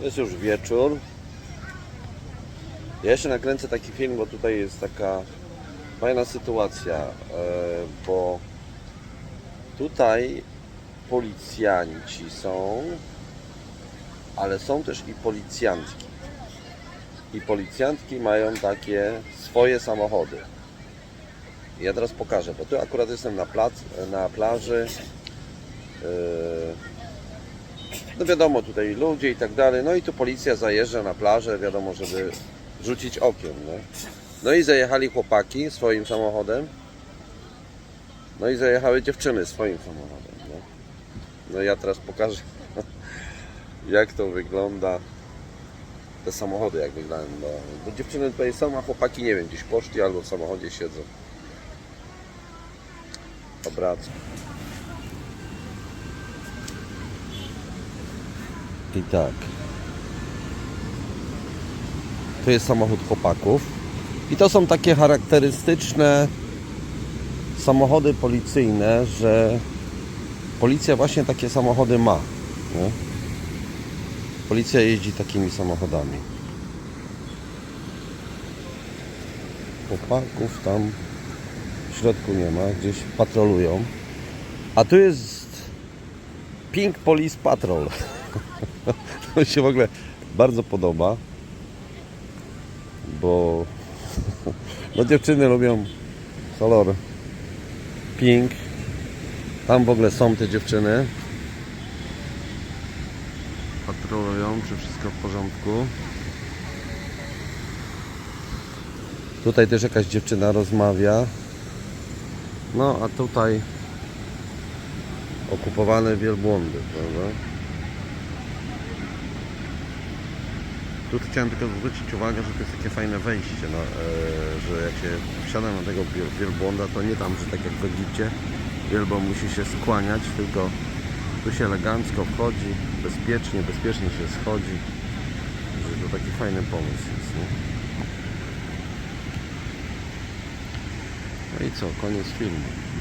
Jest już wieczór. Ja jeszcze nakręcę taki film, bo tutaj jest taka fajna sytuacja, e, bo tutaj policjanci są, ale są też i policjantki. I policjantki mają takie swoje samochody. Ja teraz pokażę, bo tu akurat jestem na, plac, na plaży. No wiadomo, tutaj ludzie i tak dalej. No i tu policja zajeżdża na plażę, wiadomo, żeby rzucić okiem. No, no i zajechali chłopaki swoim samochodem. No i zajechały dziewczyny swoim samochodem. No, no ja teraz pokażę, jak to wygląda. Te samochody jak wyglądają. Bo dziewczyny tutaj są, a chłopaki nie wiem, gdzieś poszli albo w samochodzie siedzą. Obracam. I tak. To jest samochód chłopaków. I to są takie charakterystyczne samochody policyjne, że policja właśnie takie samochody ma. Nie? Policja jeździ takimi samochodami. Chłopaków tam w środku nie ma, gdzieś patrolują. A tu jest Pink Police Patrol. To mi się w ogóle bardzo podoba, bo no dziewczyny lubią kolor pink. Tam w ogóle są te dziewczyny. Patrolują, czy wszystko w porządku. Tutaj też jakaś dziewczyna rozmawia. No a tutaj okupowane wielbłądy, prawda? Tu chciałem tylko zwrócić uwagę, że to jest takie fajne wejście, no, e, że jak się wsiada na tego wiel- wielbłąda, to nie tam, że tak jak w Egipcie wielbłąd musi się skłaniać, tylko tu się elegancko wchodzi, bezpiecznie, bezpiecznie się schodzi. Że to taki fajny pomysł jest, nie? No i co, koniec filmu.